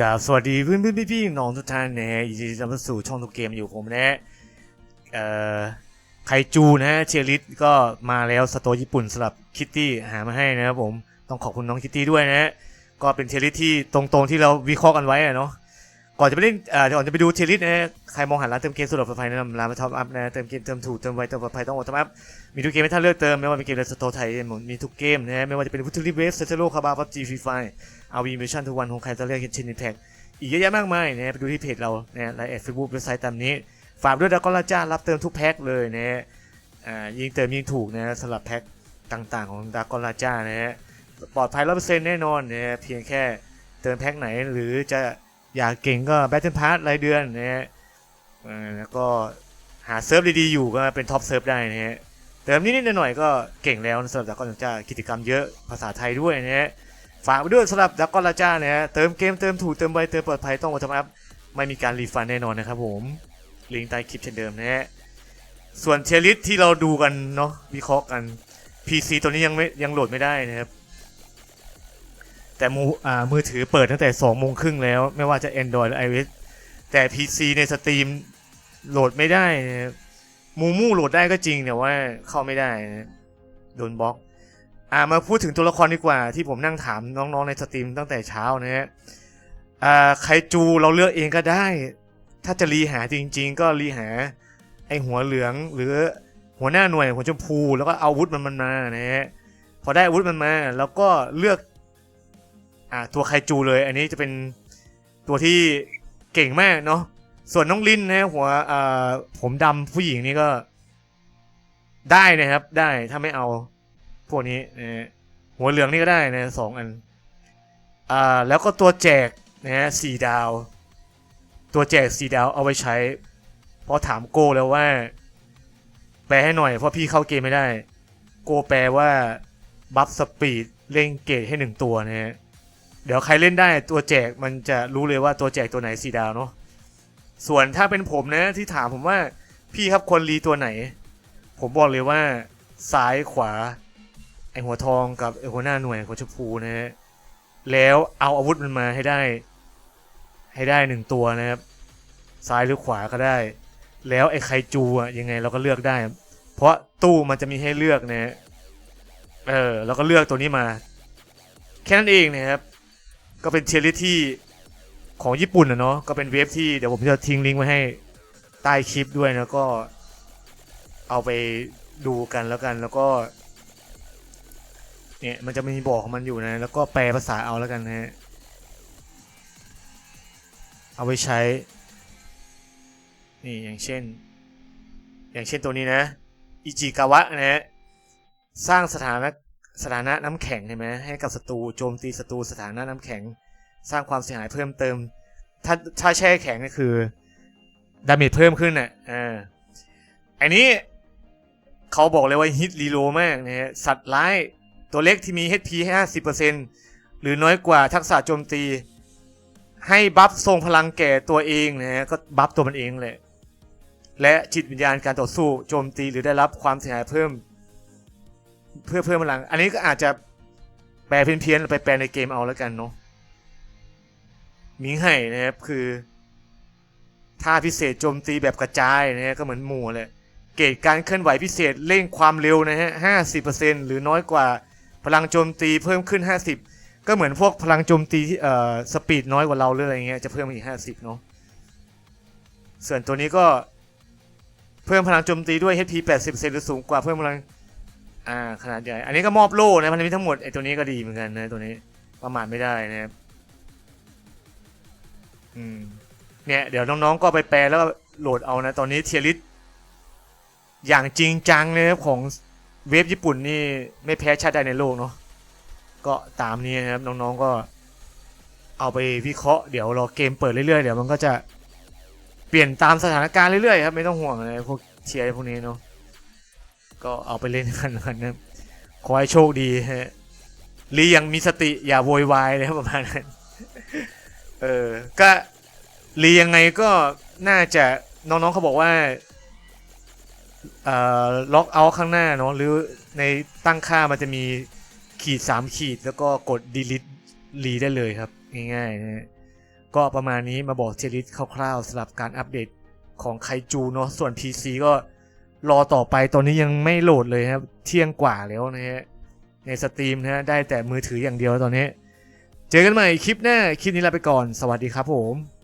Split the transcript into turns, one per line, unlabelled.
กับสวัสดีเพื่อนเพื่อนพี่พี่น้องทุกท่านนะฮะยินดีต้อนรับสู่ช่องทุกเกมอยู่ผมนะฮะเอ่อไคจูนะฮะเชียริสก็มาแล้วสโตอญี่ปุ่นสำหรับคิตตี้หามาให้นะครับผมต้องขอบคุณน้องคิตตี้ด้วยนะฮะก็เป็นเชียริสที่ตรงๆที่เราวิเคราะห์กันไว้อะเนาะ ก่อนจะไปเล่นเอ่อก่อนจะไปดูเชียริสนะใครมองหาร้านเติมเกมสุดปลอดภัยแนะนำร้านมาท็อปอัพนะเติมเกมเติมถูกเติมไวเติมปลอดภัยต้องโอท็อปอัพมีทุกเกมให้ท่านเลือกเติมไม่ว่าเป็นเกมในสโตร์ไทยมีทุกเกมนะฮะไม่ว่าจะเป็นวุฒิลิเวสเซโลคาบาพับจีฟรีไฟอาวีมิชชั่นทุกวันของใครจะเลือกเช่นในแพ็กอีกเยอะแยะมากมายนะฮะไปดูที่เพจเรานะฮะไลน์แอดเฟซบุ๊กเว็บไซต์ตามนี้ ฝากด้วยดากอนลาจ้ารับเติมทุกแพ็คเลยนะฮะอ่ายิ่งเติมยิ่งถูกนะสำหรับแพ็คต่างๆของดากอนลาจ้านะฮะปลอดภัยร้อยเปอร์เซ็นต์แน่นอนนะฮะเพียงแค่เติมแพ็คไหนหรือจะ อยากเก่งก็แบทเทิลพาร์ตรายเดือนนะฮะแล้วก็หาเซิร์ฟดีๆอยู่ก็เป็นท็อปเซิร์ฟได้นะฮะเติมนิดๆหน่อยๆก็เก่งแล้วสำหรับดักกอนลาจ้ากิจกรรมเยอะภาษาไทยด้วยนะฮะฝากไปด้วยสำหรับดักกอนลาจ้านะฮะเติมเกมเติมถูกเติมไวเติมปลอดภัยต้องวัฒนอัพไม่มีการรีฟันแน่นอนนะครับผมลิงก์ใต้คลิปเช่นเดิมนะฮะส่วนเทลิสที่เราดูกันเนาะวิเคราะห์กัน PC ตัวนี้ยังไม่ยังโหลดไม่ได้นะครับ แต่มืออ่ามือถือเปิดตั้งแต่2โมงครึ่งแล้ว ไม่ว่าจะ Android หรือ iOS แต่ PC ในสตรีมโหลดไม่ได้มูมูโหลดได้ก็จริงแต่ว่าเข้าไม่ได้นะโดนบล็อกอ่ามาพูดถึงตัวละครดีกว่า ที่ผมนั่งถามน้องๆในสตรีมตั้งแต่เช้านะฮะอ่าไคจูเราเลือกเองก็ได้ ถ้าจะรีหาจริง ๆ ก็รีหาไอหัวเหลืองหรือหัวหน้าหน่วยหัวชมพูแล้วก็เอาอาวุธมันมันมานะฮะพอได้อาวุธมันมา แล้วก็เลือก อ่าตัวไคจูเลย อันนี้จะเป็นตัวที่เก่งมากเนาะส่วนน้องลินนะหัวอ่อผมดำผู้หญิงนี่ก็ ได้นะครับ ได้ถ้าไม่เอาพวกนี้นะหัวเหลืองนี่ก็ได้นะสองอันอ่าแล้วก็ตัวแจกนะฮะสี่ดาว ตัวแจกสี่ดาวเอาไว้ใช้พราะถามโก้แล้วว่า แปลให้หน่อยเพราะพี่เข้าเกมไม่ได้ โก้แปลว่า บัฟสปีดเล่งเกตให้หนึ่งตัวนะฮะ เดี๋ยวใครเล่นได้ตัวแจกมันจะรู้เลยว่าตัวแจกตัวไหนสีดาวเนาะส่วนถ้าเป็นผมนะที่ถามผมว่าพี่ครับคนรีตัวไหน ผมบอกเลยว่าซ้ายขวา ไอหัวทองกับไอหัวหน้าหน่วยหัวชมพูนะฮะแล้วเอาอาวุธมันมาให้ได้ ให้ได้หนึ่งตัวนะครับ ซ้ายหรือขวาก็ได้ แล้วไอไคจูอะยังไงเราก็เลือกได้ เพราะตู้มันจะมีให้เลือกนะเออเราก็เลือกตัวนี้มา แค่นั้นเองนะครับ ก็เป็นเชียร์ลิสที่ของญี่ปุ่นนะเนาะก็เป็นเว็บที่เดี๋ยวผมจะทิ้งลิงก์ไว้ให้ใต้คลิปด้วยนะก็เอาไปดูกันแล้วกันแล้วก็เนี่ยมันจะมีบอกของมันอยู่นะ แล้วก็แปลภาษาเอาแล้วกันนะฮะเอาไว้ใช้ นี่อย่างเช่น อย่างเช่นตัวนี้นะ อิจิกาวะนะฮะสร้างสถานะ สถานะน้ำแข็งใช่ไหมให้กับศัตรูโจมตีศัตรูสถานะน้ำแข็ง สร้างความเสียหายเพิ่มเติม ถ้าถ้าแช่แข็งก็คือดาเมจเพิ่มขึ้นน่ะอ่าอันนี้เขาบอกเลยว่าฮิตรีโลมากนะฮะสัตว์ร้ายตัวเล็กที่มี HP 50%หรือน้อยกว่าทักษะโจมตี ให้บัฟทรงพลังแก่ตัวเองนะฮะก็บัฟตัวมันเองแหละและจิตวิญญาณการต่อสู้โจมตีหรือได้รับความเสียหายเพิ่ม เพื่อเพิ่มพลัง อันนี้ก็อาจจะแปลเพี้ยนๆไปแปลในเกมเอาแล้วกันเนาะมิงไห่นะครับคือท่าพิเศษโจมตีแบบกระจายนะฮะก็เหมือนหมู่เลยเกรดการเคลื่อนไหวพิเศษเร่งความเร็วนะฮะห้าสิบเปอร์เซ็นหรือน้อยกว่าพลังโจมตีเพิ่มขึ้นห้าสิบก็เหมือนพวกพลังโจมตีที่เอ่อสปีดน้อยกว่าเราหรืออะไรเงี้ยจะเพิ่มอีกห้าสิบเนาะส่วนตัวนี้ก็เพิ่มพลังโจมตีด้วย HP 80%หรือสูงกว่าเพิ่มพลัง อ่าขนาดใหญ่ อันนี้ก็มอบโล่นะพันธมิตรทั้งหมดไอตัวนี้ก็ดีเหมือนกันนะตัวนี้ประมาทไม่ได้นะครับอืมเนี่ยเดี๋ยวน้องๆก็ไปแปลแล้วก็โหลดเอานะ ตอนนี้เทียริสอย่างจริงจังเลยครับของเว็บญี่ปุ่นนี่ไม่แพ้ชาติใดในโลกเนาะก็ตามนี้นะครับน้องๆก็เอาไปวิเคราะห์เดี๋ยวรอเกมเปิดเรื่อยๆเดี๋ยวมันก็จะเปลี่ยนตามสถานการณ์เรื่อยๆครับไม่ต้องห่วงอะไรพวกเชียร์พวกนี้เนาะ ก็เอาไปเล่นกันกันนะขอให้โชคดีฮะลียังมีสติอย่าโวยวายเลยครับประมาณนั้น เออ ก็รียังไงก็น่าจะน้องๆเขาบอกว่าเอ่อล็อกเอาข้างหน้าเนาะหรือในตั้งค่ามันจะมีขีด 3 ขีดแล้วก็กด delete รีได้เลยครับ ง่ายๆนะก็ประมาณนี้มาบอกเทลิสคร่าวๆสำหรับการอัปเดตของไคจูเนาะส่วน PC ก็ รอต่อไปตอนนี้ยังไม่โหลดเลยครับ เที่ยงกว่าแล้วนะฮะในสตรีมนะฮะได้แต่มือถืออย่างเดียวตอนนี้ เจอกันใหม่คลิปหน้า คลิปนี้ลาไปก่อน สวัสดีครับผม